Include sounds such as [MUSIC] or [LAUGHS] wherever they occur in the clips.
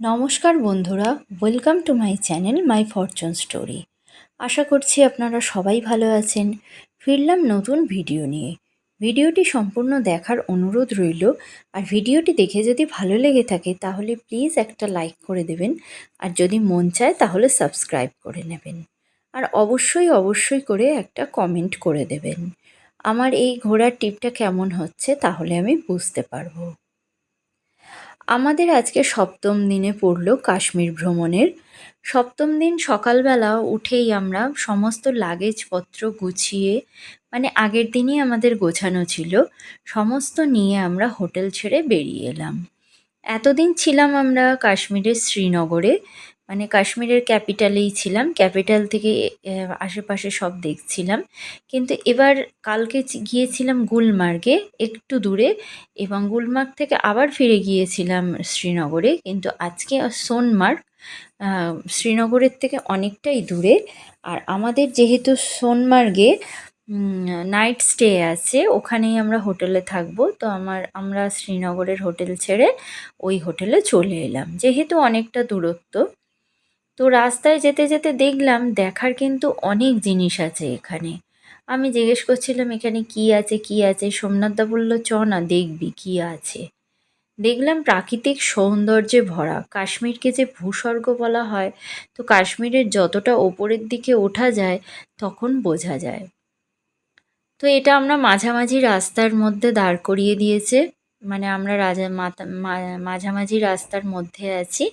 নমস্কার বন্ধুরা welcome to my channel my fortune story আশা করছি আপনারা সবাই ভালো আছেন। ফিরলাম নতুন ভিডিও নিয়ে। ভিডিওটি সম্পূর্ণ দেখার অনুরোধ রইল। আর ভিডিওটি দেখে যদি ভালো লেগে থাকে, তাহলে প্লিজ একটা লাইক করে দেবেন। আর যদি মন চায়, তাহলে সাবস্ক্রাইব করে নেবেন। আর অবশ্যই অবশ্যই করে একটা কমেন্ট করে দেবেন। আমার এই ঘোরার টিপটা কেমন হচ্ছে, তাহলে আমি বুঝতে পারব। আমাদের আজকে সপ্তম দিনে পড়ল কাশ্মীর ভ্রমণের। সপ্তম দিন সকালবেলা উঠেই আমরা সমস্ত লাগেজপত্র গুছিয়ে মানে আগের দিনই আমাদের গোছানো ছিল, সমস্ত নিয়ে আমরা হোটেল ছেড়ে বেরিয়ে এলাম। এতদিন ছিলাম আমরা কাশ্মীরের শ্রীনগরে মানে কাশ্মীরের ক্যাপিটালেই ছিলাম, ক্যাপিটাল থেকে আশেপাশে সব দেখছিলাম। কিন্তু এবার কালকে গিয়েছিলাম গুলমার্গে একটু দূরে এবং গুলমার্গ থেকে আবার ফিরে গিয়েছিলাম শ্রীনগরে। কিন্তু আজকে সোনমার্গ শ্রীনগরের থেকে অনেকটাই দূরে। আর আমাদের যেহেতু সোনমার্গে নাইট স্টে আছে, ওখানেই আমরা হোটেলে থাকব। তো আমার, আমরা শ্রীনগরের হোটেল ছেড়ে ওই হোটেলে চলে এলাম। যেহেতু অনেকটা দূরত্ব। তো রাস্তায় যেতে যেতে দেখলাম দেখার কিন্তু অনেক জিনিস আছে এখানে। আমি জিজ্ঞেস করছিলাম, এখানে কি আছে? কি আছে? সোমনাথদা বলল, চ না, দেখবি কি আছে। দেখলাম প্রাকৃতিক সৌন্দর্যে ভরা, কাশ্মীরকে যে ভূস্বর্গ বলা হয়, তো কাশ্মীরের যতটা ওপরের দিকে ওঠা যায়, তখন বোঝা যায়। তো এটা আমরা মাঝামাঝি রাস্তার মধ্যে দাঁড় করিয়ে দিয়েছে মানে আমরা রাজা মাঝামাঝি রাস্তার মধ্যে আছি।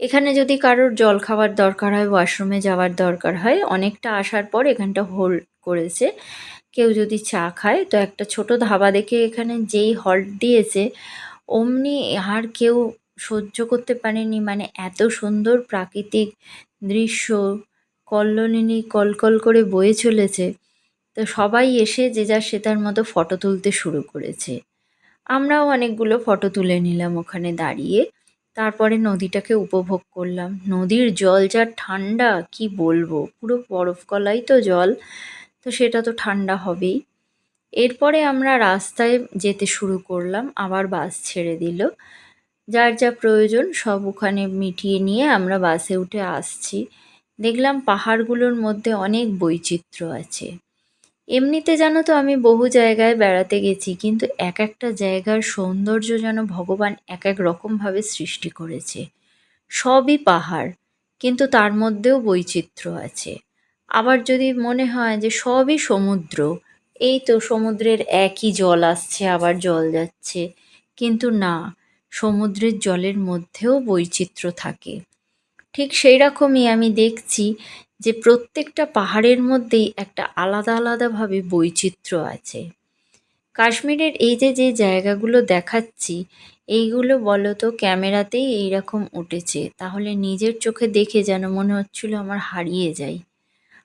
এখানে যদি কারোর জল খাওয়ার দরকার হয়, ওয়াশরুমে যাওয়ার দরকার হয়, অনেকটা আসার পর এখানটা হোল্ড করেছে। কেউ যদি চা খায়, তো একটা ছোট ধাবা দেখে এখানে যেই হল্ট দিয়েছে, অমনি আর কেউ সহ্য করতে পারেনি। মানে এত সুন্দর প্রাকৃতিক দৃশ্য, কল্লোলিনী কলকল করে বয়ে চলেছে। তো সবাই এসে যে যার সে তার মতো ফটো তুলতে শুরু করেছে। আমরাও অনেকগুলো ফটো তুলে নিলাম ওখানে দাঁড়িয়ে। তারপরে নদীটাকে উপভোগ করলাম। নদীর জল যা ঠান্ডা, কি বলব? পুরো বরফ গলাই তো জল, তো সেটা তো ঠান্ডা হবেই। এরপরে আমরা রাস্তায় যেতে শুরু করলাম, আবার বাস ছেড়ে দিল। যার যা প্রয়োজন সব ওখানে মিটিয়ে নিয়ে আমরা বাসে উঠে আসছি। দেখলাম পাহাড়গুলোর মধ্যে অনেক বৈচিত্র্য আছে। এমনিতে জানো তো আমি বহু জায়গায় বেড়াতে গেছি, কিন্তু এক একটা জায়গার সৌন্দর্য যেন ভগবান এক এক রকমভাবে সৃষ্টি করেছে। সবই পাহাড়, কিন্তু তার মধ্যেও বৈচিত্র্য আছে। আবার যদি মনে হয় যে সবই সমুদ্র, এই তো সমুদ্রের একই জল আসছে, আবার জল যাচ্ছে। কিন্তু না, সমুদ্রের জলের মধ্যেও বৈচিত্র্য থাকে। ঠিক সেই রকমই আমি দেখছি যে প্রত্যেকটা পাহাড়ের মধ্যেই একটা আলাদা আলাদাভাবে বৈচিত্র্য আছে। কাশ্মীরের এই যে যে জায়গাগুলো দেখাচ্ছি, এইগুলো বলো তো ক্যামেরাতেই এইরকম উঠেছে। তাহলে নিজের চোখে দেখে যেন মনে হচ্ছিল আমার হারিয়ে যাই,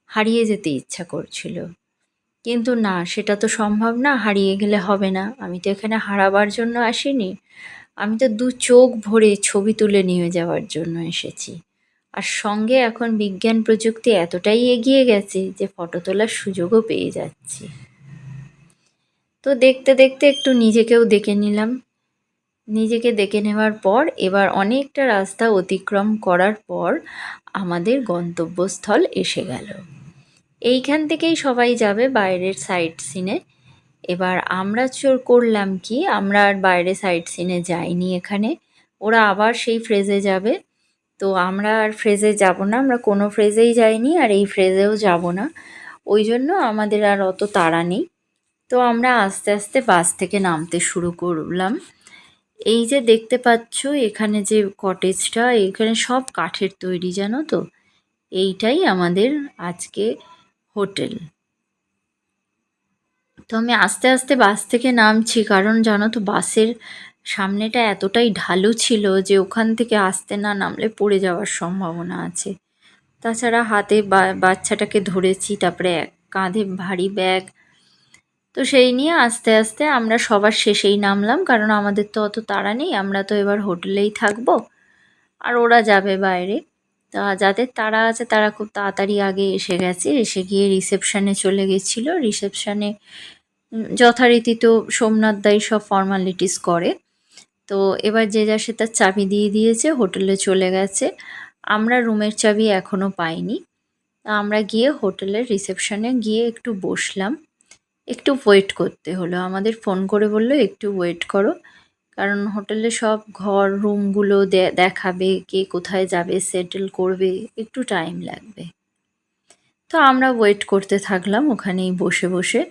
হারিয়ে যেতে ইচ্ছা করছিল। কিন্তু না, সেটা তো সম্ভব না, হারিয়ে গেলে হবে না। আমি তো এখানে হারাবার জন্য আসিনি। আমি তো দু চোখ ভরে ছবি তুলে নিয়ে যাওয়ার জন্য এসেছি। আর সঙ্গে এখন বিজ্ঞান প্রযুক্তি এতটাই এগিয়ে গেছে যে ফটো তোলার সুযোগও পেয়ে যাচ্ছি। তো দেখতে দেখতে একটু নিজেকেও দেখে নিলাম। নিজেকে দেখে নেওয়ার পর, এবার অনেকটা রাস্তা অতিক্রম করার পর আমাদের গন্তব্যস্থল এসে গেল। এইখান থেকেই সবাই যাবে বাইরের সাইড সিনে এবার আমরা চোর করলাম কি? আমরা আর বাইরে সাইড সিনে যাইনি এখানে। ওরা আবার সেই ফ্রেজে যাবে। তো আমরা আর ফ্রেজে যাব না, আমরা কোনো ফ্রেজেই যাইনি আর এই ফ্রেজেও যাব না। ওই জন্য আমাদের আর অত তাড়া নেই। তো আমরা আস্তে আস্তে বাস থেকে নামতে শুরু করলাম। এই যে দেখতে পাচ্ছ, এখানে যে কটেজটা এখানে সব কাঠের তৈরি, জানো তো? এইটাই আমাদের আজকে হোটেল। তো আমি আস্তে আস্তে বাস থেকে নামছি, কারণ জানো তো, বাসের সামনেটা এতটাই ঢালু ছিল যে ওখান থেকে আসতে না নামলে পড়ে যাওয়ার সম্ভাবনা আছে। তাছাড়া হাতে বাচ্চাটাকে ধরেছি, তারপরে এক কাঁধে ভারী ব্যাগ। তো সেই নিয়ে আস্তে আস্তে আমরা সবার শেষেই নামলাম, কারণ আমাদের তো অত তাড়া নেই, আমরা তো এবার হোটেলেই থাকব। আর ওরা যাবে বাইরে। তা যাদের তারা আছে, তারা খুব তাড়াতাড়ি আগে এসে গেছে, এসে গিয়ে রিসেপশানে চলে গেছিল। রিসেপশানে যথারীতি তো সোমনাথ দাই সব ফর্মালিটিস করে। তো এবার যে যা সে তার চাবি দিয়ে দিয়েছে, হোটেলে চলে গেছে। আমরা রুমের চাবি এখনও পাইনি। আমরা গিয়ে হোটেলের রিসেপশনে গিয়ে একটু বসলাম। একটু ওয়েট করতে হলো। আমাদের ফোন করে বলল, একটু ওয়েট করো। কারণ হোটেলে সব ঘর, রুমগুলো দেখাবে কে কোথায় যাবে, সেটেল করবে, একটু টাইম লাগবে। তো আমরা ওয়েট করতে থাকলাম, ওখানেই বসে বসে।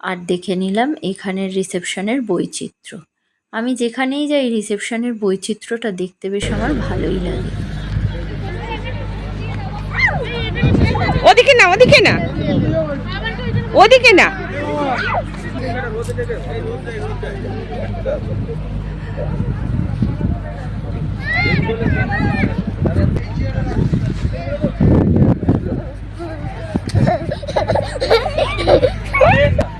আর দেখে নিলাম এখানের রিসেপশনের বৈচিত্র্য। আমি যেখানেই যাই রিসেপশনের বৈচিত্র্যটা দেখতে বেশ আমার ভালোই লাগে। ওদিকে না ওদিকে না। ওদিকে না। [LAUGHS]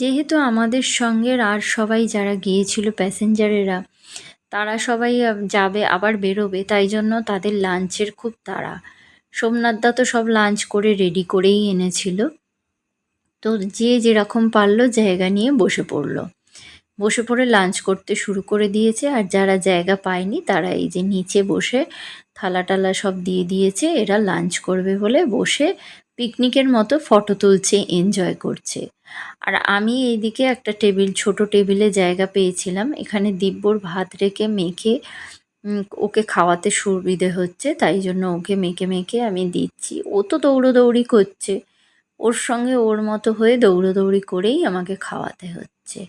যেহেতু আমাদের সঙ্গে আর সবাই যারা গিয়েছিল প্যাসেঞ্জারেরা, তারা সবাই যাবে, আবার বেরোবে, তাই জন্য তাদের লাঞ্চের খুব তাড়া। সোমনাথদা তো সব লাঞ্চ করে রেডি করেই এনেছিল। তো যে যেরকম পারল জায়গা নিয়ে বসে পড়ল। বসে পড়ে লাঞ্চ করতে শুরু করে দিয়েছে, আর যারা জায়গা পায়নি তারা এই যে নিচে বসে থালা টালা সব দিয়ে দিয়েছে, এরা লাঞ্চ করবে বলে বসে পিকনিকের মতো ফটো তুলছে এনজয় করছে। আর আমি এইদিকে একটা টেবিল, ছোট টেবিলে জায়গা পেয়েছিলাম। এখানে দিব্যর ভাত রেখে মেখে ওকে খাওয়াতে সুবিধে হচ্ছে, তাই জন্য ওকে মেখে মেখে আমি দিচ্ছি। ও তো দৌড়োদৌড়ি করছে। ওর সঙ্গে ওর মতো হয়ে দৌড়োদৌড়ি করেই আমাকে খাওয়াতে হচ্ছে।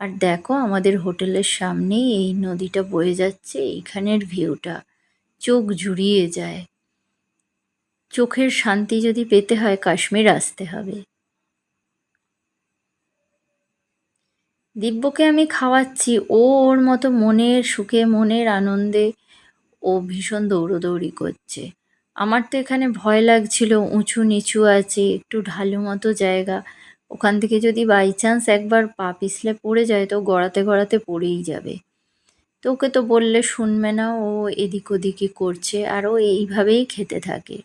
আর দেখো, আমাদের হোটেলের সামনেই এই নদীটা বয়ে যাচ্ছে এইখানের ভিউটা। চোখ জুড়িয়ে যায়। চোখের শান্তি যদি পেতে হয় কাশ্মীর আসতে হবে। দিব্যকে আমি খাওয়াচ্ছি। ও ওর মতো মনের সুখে, মনের আনন্দে ও ভীষণ দৌড়োদৌড়ি করছে। আমার তো এখানে ভয় লাগছিল, উঁচু নিচু আছে, একটু ঢালু মতো জায়গা। ওখান থেকে যদি বাই চান্স একবার পা পিছলে পড়ে যায়, তো গড়াতে গড়াতে পড়েই যাবে। তো ওকে তো বললে শুনবে না, ও এদিক ওদিকই করছে, আর ও এইভাবেই খেতে থাকে।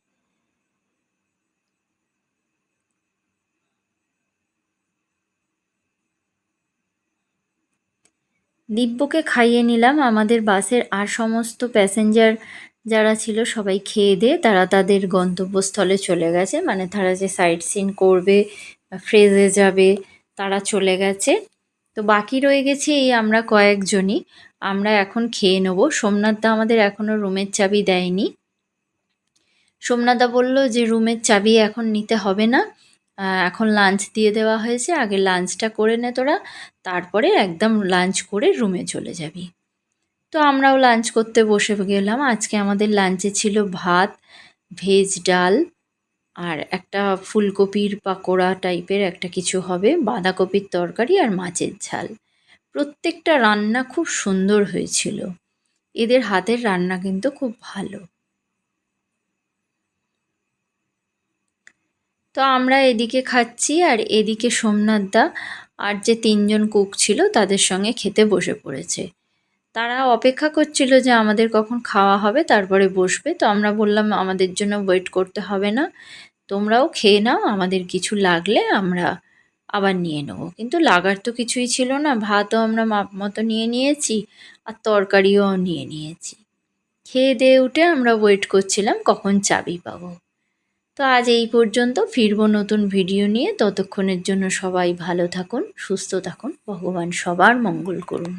দিব্যকে খাইয়ে নিলাম। আমাদের বাসের আর সমস্ত প্যাসেঞ্জার যারা ছিল সবাই খেয়ে দিয়ে তারা তাদের গন্তব্যস্থলে চলে গেছে। মানে তারা যে সাইট সিন করবে ফ্রেজে যাবে, তারা চলে গেছে। তো বাকি রয়ে গেছি এই আমরা কয়েকজনই। আমরা এখন খেয়ে নেব। সোমনাথদা আমাদের এখনও রুমের চাবি দেয়নি। সোমনাথদা বলল যে রুমের চাবি এখন নিতে হবে না। এখন লাঞ্চ দিয়ে দেওয়া হয়েছে। আগে লাঞ্চটা করে নে তোরা, তারপরে একদম লাঞ্চ করে রুমে চলে যাবি। তো আমরাও লাঞ্চ করতে বসে গেলাম। আজকে আমাদের লাঞ্চে ছিল ভাত ভেজ ডাল আর একটা ফুলকপির পাকোড়া টাইপের একটা কিছু হবে, বাঁধাকপির তরকারি আর মাছের ঝাল। প্রত্যেকটা রান্না খুব সুন্দর হয়েছিল। এদের হাতের রান্না কিন্তু খুব ভালো। তো আমরা এদিকে খাচ্ছি আর এদিকে সোমনাথদা আর যে তিনজন কুক ছিল তাদের সঙ্গে খেতে বসে পড়েছে। তারা অপেক্ষা করছিল যে আমাদের কখন খাওয়া হবে, তারপরে বসবে। তো আমরা বললাম, আমাদের জন্য ওয়েট করতে হবে না। তোমরাও খেয়ে নাও, আমাদের কিছু লাগলে আমরা আবার নিয়ে নেব। কিন্তু লাগার তো কিছুই ছিল না। ভাতও আমরা মাপ মতো নিয়ে নিয়েছি আর তরকারিও নিয়ে নিয়েছি। খেয়ে দিয়ে উঠে আমরা ওয়েট করছিলাম, কখন চাবি পাবো? তো আজ এই পর্যন্ত। ফিরবো নতুন ভিডিও নিয়ে। ততক্ষণের জন্য সবাই ভালো থাকুন, সুস্থ থাকুন। ভগবান সবার মঙ্গল করুন।